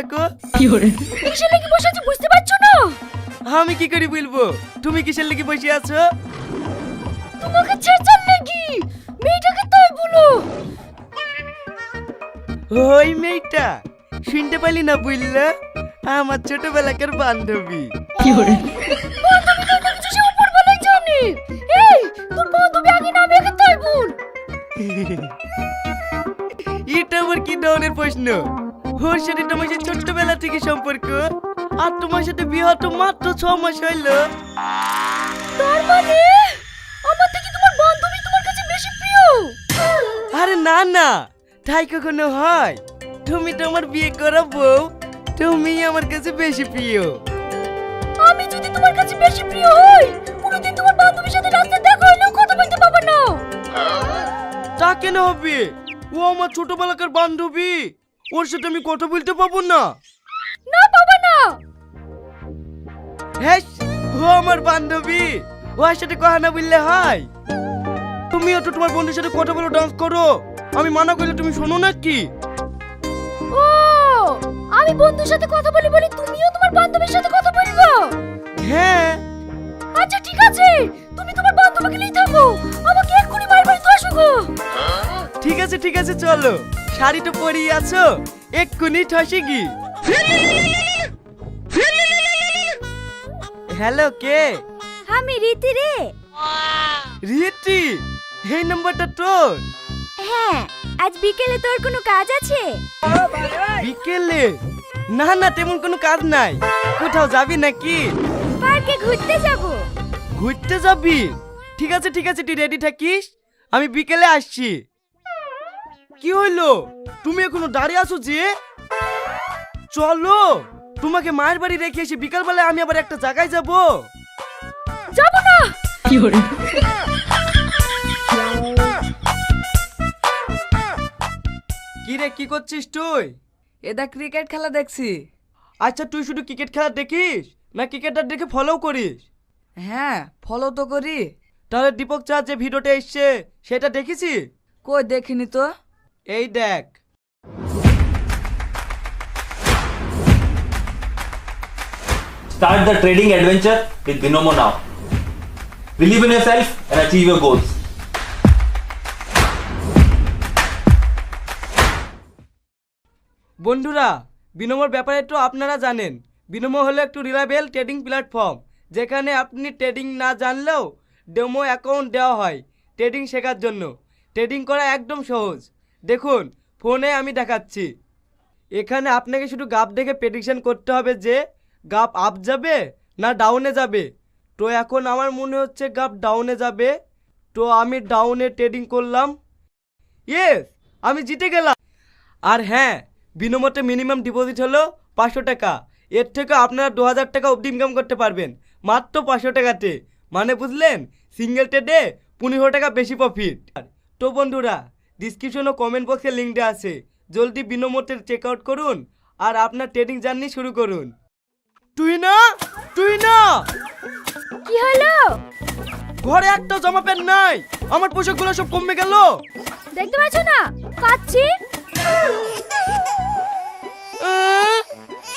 থাকো কিসের লেগে বসে আছি বুঝতে পারছ না? আমি কি করে বলব? তুমি কিসের লেগে বসে আছো? তোমাকে লেগে? মেয়েটাকে তাই বলো। ওই মেয়েটা শুনতে পারলি না বুঝলে আমার ছোটবেলাকার বান্ধবী। বান্ধবী তো কিছু সে উপর জানি। এই তোর বান্ধবী আগে নামে আগে তাই বল। এটা আমার কি ধরনের প্রশ্ন? ওর সাথে তোমার সাথে ছোট্টবেলা থেকে সম্পর্ক। আর তোমার সাথে বিয়ে হতো মাত্র ছ মাস হইল। তার মানে? আমার থেকে তোমার বান্ধবী তোমার কাছে বেশি প্রিয়? আরে না না। তাই কখনো হয়? তুমি তো আমার বিয়ে করা বউ তুমি আমার কাছে বেশি প্রিয়। আমি যদি তোমার কাছে বেশি প্রিয় হই কোনোদিন তোমার বান্ধবীর সাথে রাস্তায় দেখা হইলেও কথা বলতে পারবে না। তা কেন হবে? ও আমার ছোটবেলাকার বান্ধবী। ওর সাথে আমি কথা বলতে পাবো না। না পাবে না। হ্যাঁ ও আমার বান্ধবী। ওর সাথে কথা না বললে হয়। তুমিও তো তোমার বন্ধুর সাথে কথা বলে ডান্স করো। আমি মানা করলে তুমি শোনো না কি ও আমি বন্ধুর সাথে কথা বলি বলি তুমিও তোমার বান্ধবীর সাথে কথা বলব? হ্যাঁ। আচ্ছা ঠিক আছে। তুমি তোমার বান্ধবীকে নিয়ে থাকো। আমাকে এক্ষুনি বাড়ি বাড়ি তো আসো গো। ঠিক আছে ঠিক আছে চলো। শাড়ি তো পরিয়ে আছো? এক্ষুনি ঠসে গি। হ্যালো কে? আমি রীতি রে। রিয়েটি এই নাম্বারটা তোর? হ্যাঁ আজ বিকেলে তোর কোনো কাজ আছে? বিকেলে? না না তেমন কোনো কাজ নাই। কোথাও যাবি নাকি? পার্কে ঘুরতে যাব। ঘুরতে যাবি? ঠিক আছে ঠিক আছে তুই রেডি থাকিস? আমি বিকেলে আসছি। কি হইল? তুমি এখনও দাঁড়িয়ে আছো যে? চলো তোমাকে মায়ের বাড়ি রেখে এসে বিকালবেলায় আমি আবার একটা জায়গায় যাব। যাব না! কি রে কি করছিস তুই? এটা ক্রিকেট খেলা দেখছি। আচ্ছা তুই শুধু ক্রিকেট খেলা দেখিস না ক্রিকেটার দেখে ফলো করিস? হ্যাঁ ফলো তো করি। তাহলে দীপক চা যে ভিডিওটা এসছে সেটা দেখেছি কই দেখিনি তো? এই দেখ Start the trading adventure with Binomo now. Believe in yourself and achieve your goals. বন্ধুরা বিনমোর ব্যাপারে তো আপনারা জানেন বিনমো হলো একটু রিলায়েবল ট্রেডিং প্ল্যাটফর্ম যেখানে আপনি ট্রেডিং না জানলেও ডেমো অ্যাকাউন্ট দেওয়া হয় ট্রেডিং শেখার জন্য ট্রেডিং করা একদম সহজ দেখুন, ফোনে আমি দেখাচ্ছি। এখানে আপনাকে শুধু গাপ দেখে প্রেডিকশন করতে হবে যে গাপ আপ যাবে না ডাউনে যাবে। তো এখন আমার মনে হচ্ছে গাপ ডাউনে যাবে। তো আমি ডাউনে ট্রেডিং করলাম। ইয়েস আমি জিতে গেলাম। আর হ্যাঁ বিনমতে মিনিমাম ডিপোজিট হলো পাঁচশো টাকা। এর থেকে আপনারা দু হাজার টাকা অবধি ইনকাম করতে পারবেন। মাত্র পাঁচশো টাকাতে। মানে বুঝলেন? সিঙ্গেল ট্রেডে পনেরো টাকা বেশি প্রফিট তো বন্ধুরা ডিসক্রিপশন ও কমেন্ট বক্সে লিঙ্ক দেওয়া আছে। জলদি বিনমোতে চেক আউট করুন আর আপনার ট্রেডিং জার্নি শুরু করুন। তুই না? তুই না? কি হলো? ঘরে একটা জামা প্যান্ট নাই। আমার পোশাকগুলো সব কমে গেল। দেখতে পাচ্ছ না? পাচ্ছি আহ,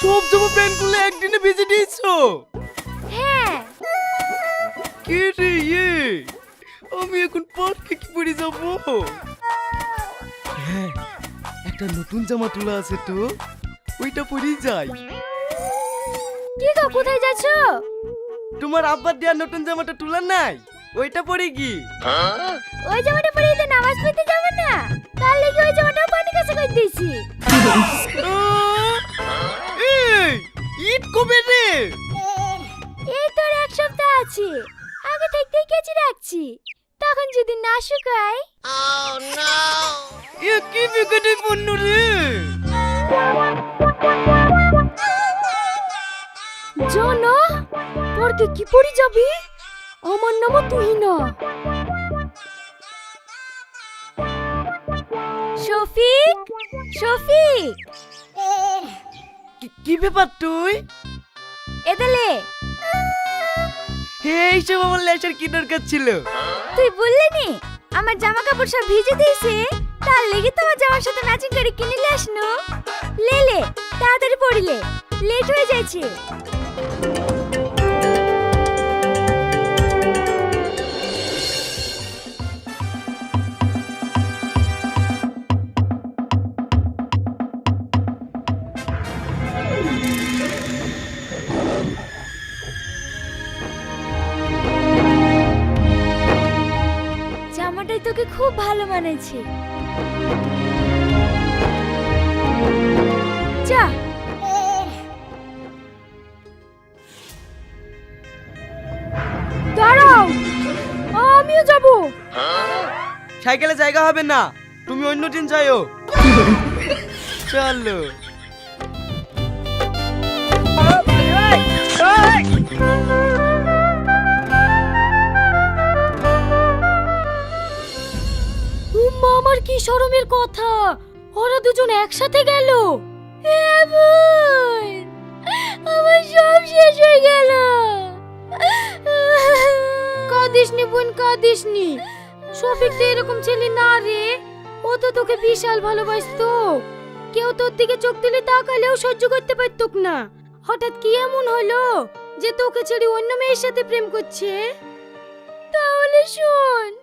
সব জামা প্যান্টগুলো একদিনে ভিজে দিয়েছ? হ্যাঁ। কে রে ইয়ে? আমি এখন পার্কে কি পরে যাব? একটা নতুন জামা তোলা আছে তো। ওইটা পরেই যাই। কি গো কোথায় যাচ্ছ? তোমার আব্বার দেওয়া নতুন জামাটা তোলা নাই? ওইটা পরে কি ওই জামাটা পরে ঈদে নামাজ পড়তে যাবে না। তার লেগে ওই জামাটা পানি কাছে করে দিয়েছি। ঈদ কবে রে? এই তোর এক সপ্তাহ আছে। আগে থাকতেই কেচে রাখছি। তখন যদি না শুকায়। এ কি বিকেটে পণ্য রে? জানো পরকে কি পরি যাবি? আমার নামও তুই না শফিক শফিক। কি- ব্যাপার তুই? এদেলে এইসব আমার লেসার কি দরকার ছিল। তুই বললি নি আমার জামা কাপড় সব ভিজে দিয়েছে? তার লেগে সাথে ম্যাচিং করে কিনে নিয়ে আসনো। লে লে, তাড়াতাড়ি পড়িলে লেট হয়ে যাচ্ছে। খুব ভালো মানেছে যা। দাঁড়াও। আমিও যাব। সাইকেলে জায়গা হবে না। তুমি অন্য দিন যাইও। চলো। শরমের কথা। ওরা দুজন একসাথে গেল। আমার সব শেষ হয়ে গেল। কাঁদিসনি বোন, কাঁদিসনি। শফিক তো এরকম ছেলে না রে। ও তো তোকে বিশাল ভালোবাসতো। কেউ তোর দিকে চোখ দিলে তাকালেও সহ্য করতে পারতুক না। হঠাৎ কি এমন হলো যে তোকে ছেড়ে অন্য মেয়ের সাথে প্রেম করছে? তাহলে শোন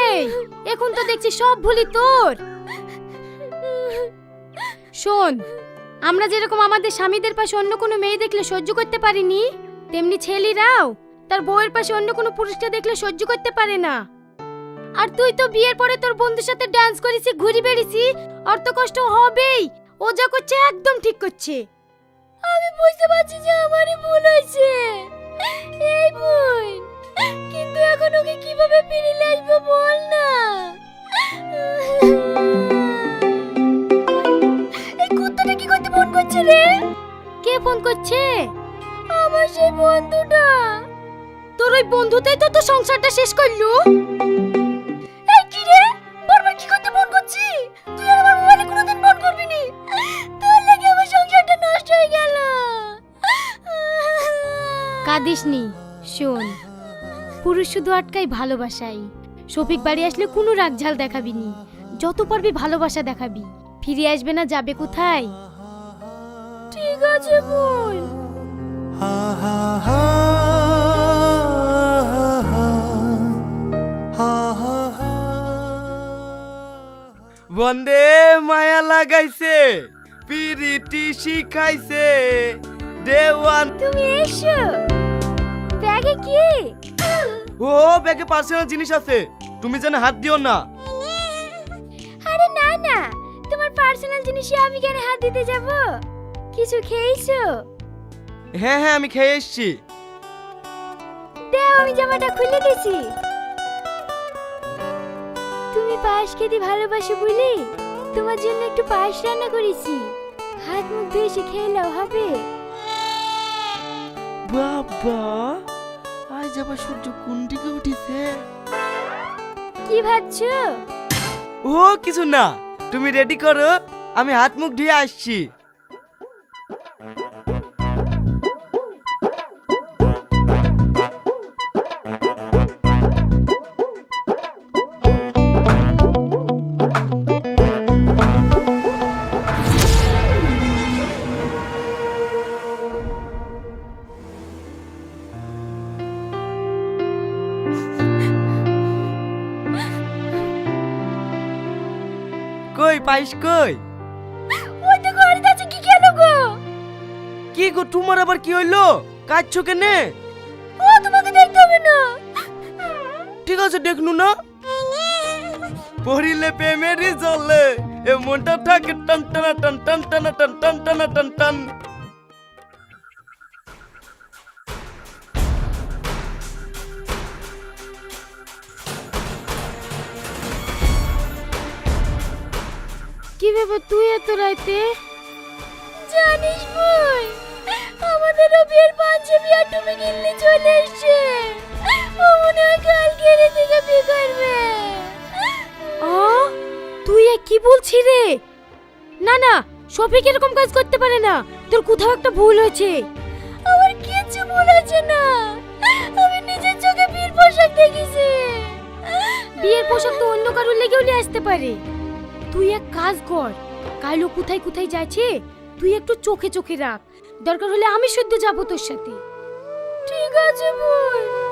এই, এখন তো দেখছি সব ভুলি তোর। শোন, আমরা যেরকম আমাদের স্বামীদের পাশে অন্য কোনো মেয়ে দেখলে সহ্য করতে পারিনি, তেমনি ছেলেরাও তার বউয়ের পাশে অন্য কোনো পুরুষকে দেখলে সহ্য করতে পারে না। আর তুই তো বিয়ের পরে তোর বন্ধুর সাথে ডান্স করেছি, ঘুরি বেড়েছি আর কষ্ট হবেই, ও যা করছে একদম ঠিক করছে। আমি বুঝতে পারছি যে আমারই ভুল হয়েছে। এই বোন। কিন্তু এখন ওকে কীভাবে ফিরিয়ে আসব বল না? এই কুত্তাটা কি করতে ফোন করছে রে? কে ফোন করছে? আমার সেই বন্ধুটা। তোর ওই বন্ধুটাই তো তোর সংসারটা শেষ করল। এই কি রে? বারবার কি করতে ফোন করছি? তুই আর আমার মোবাইলে কোনোদিন ফোন করবি নি? তোর লাগে আমার সংসারটা নষ্ট হয়ে গেল। কাঁদিসনি শোন। পুরুষ শুধু আটকাই ভালোবাসাই শফিক বাড়ি আসলে কোনো রাগঝাল দেখাবি নি। যত পারবি ভালোবাসা দেখাবি। ফিরে আসবে না যাবে কোথায়? ঠিক আছে বোন। বন্দে মায়া লাগাইছে পিরিটি শিখাইছে দেওয়ান তুমি এসো। ব্যাগে কি? ও ব্যাগে পার্সোনাল জিনিস আছে। তুমি যেন হাত দিও না। আরে না না। তোমার পার্সোনাল জিনিসে আমি কেন হাত দিতে যাব? কিছু খেয়েছো? হ্যাঁ হ্যাঁ আমি খেয়ে এসছি। দাও আমি জামাটা খুলে দিছি। তুমি পায়েস খেতে ভালোবাসো বলি তোমার জন্য একটু পায়েস রান্না করেছি। হাত মুখ ধুয়ে এসে খেয়ে নাও হবে? বাবা। আবার সূর্য কোন দিকে উঠেছে? কি ভাবছ? ও কিছু না। তুমি রেডি করো? আমি হাত মুখ ধুয়ে আসছি। কই কই? ওই তো ঘরে আছে কি গেল গো? কি গো তোমার আবার কি হইল? কাচ্ছো কেনে? ও তোমাকে দেখতে হবে না। ঠিক আছে দেখনু না। পড়িলে প্রেমেরই চলে এ মনটা থাকে টান টানা টান টান টানা টান টান টানা টান টান। কি তুই এত রাইতে? জানিস বই আমাদের বিয়ের পাঞ্জাবি আর টুপি কিনলে চলে এসছে। ও মনে হয় কালকে এর থেকে বিয়ে করবে। আ? তুই এ কি বলছিস রে? না না শফিক এরকম কাজ করতে পারে না। তোর কোথাও একটা ভুল হয়েছে। আমার কিছু ভুল হয়েছে না। আমি নিজের চোখে বিয়ের পোশাক দেখেছি। বিয়ের পোশাক তো অন্য কারোর লেগেও নিয়ে আসতে পারি। তুই এক কাজ কর। কাইলো কোথায় কোথায় যাচ্ছে, তুই একটু চোখে চোখে রাখ। দরকার হলে আমি শুদ্ধ যাব তোর সাথে। ঠিক আছে বোন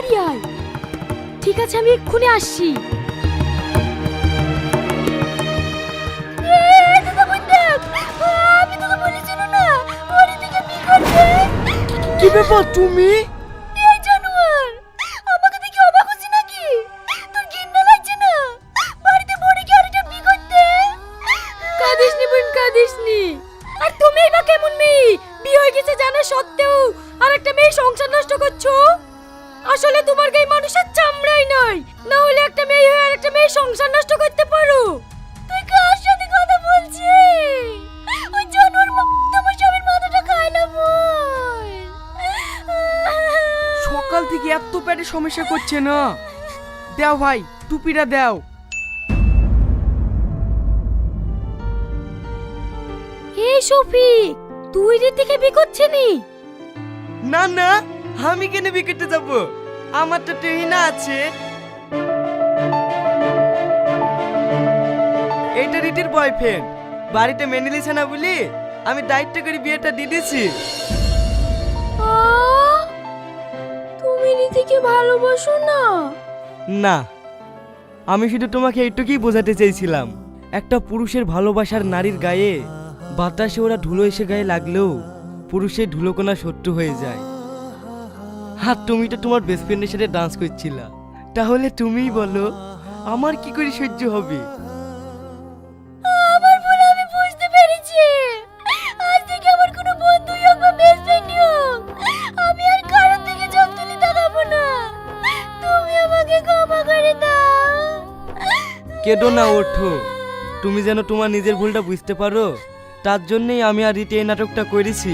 তাড়াতাড়ি আয় ঠিক আছে আমি এক্ষুনি আসছি। কি ব্যাপার তুমি? নাই না হলে একটা মেয়ে হয়ে আর একটা মেয়ে সংসার নষ্ট করতে পারো। তুই কার সাথে কথা বলছিস? ওই জানোয়ার তোমার স্বামীর মাথাটা খায় না বোন সকাল থেকে এত পেটে সমস্যা করছে না। দাও ভাই টুপিটা দাও। এই শফিক তুই বিয়ে করছে নি? না না আমি কেন বিকেটে যাব? আমার তো টেহিনা আছে। এইটা রীতির বয়ফ্রেন্ড বাড়িতে মেনে নিছে না বলি আমি দায়িত্ব করে বিয়েটা দিয়ে দিয়েছি তুমি রীতিকে ভালোবাসো না? না আমি শুধু তোমাকে এইটুকুই বোঝাতে চেয়েছিলাম। একটা পুরুষের ভালোবাসার নারীর গায়ে বাতাসে ওরা ধুলো এসে গায়ে লাগলেও পুরুষের ধুলোকোনা শত্রু হয়ে যায়। আর তুমি তো তোমার বেস্ট ফ্রেন্ডের সাথে ডান্স করছিলা। তাহলে তুমিই বলো আমার কি করে সহ্য হবে? কেঁদো না, ওঠো। তুমি যেন তোমার নিজের ভুলটা বুঝতে পারো, তার জন্যই আমি আর রীতি এই নাটকটা করেছি।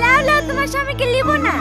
লাও লাও, তোমার স্বামীকে লিবো না।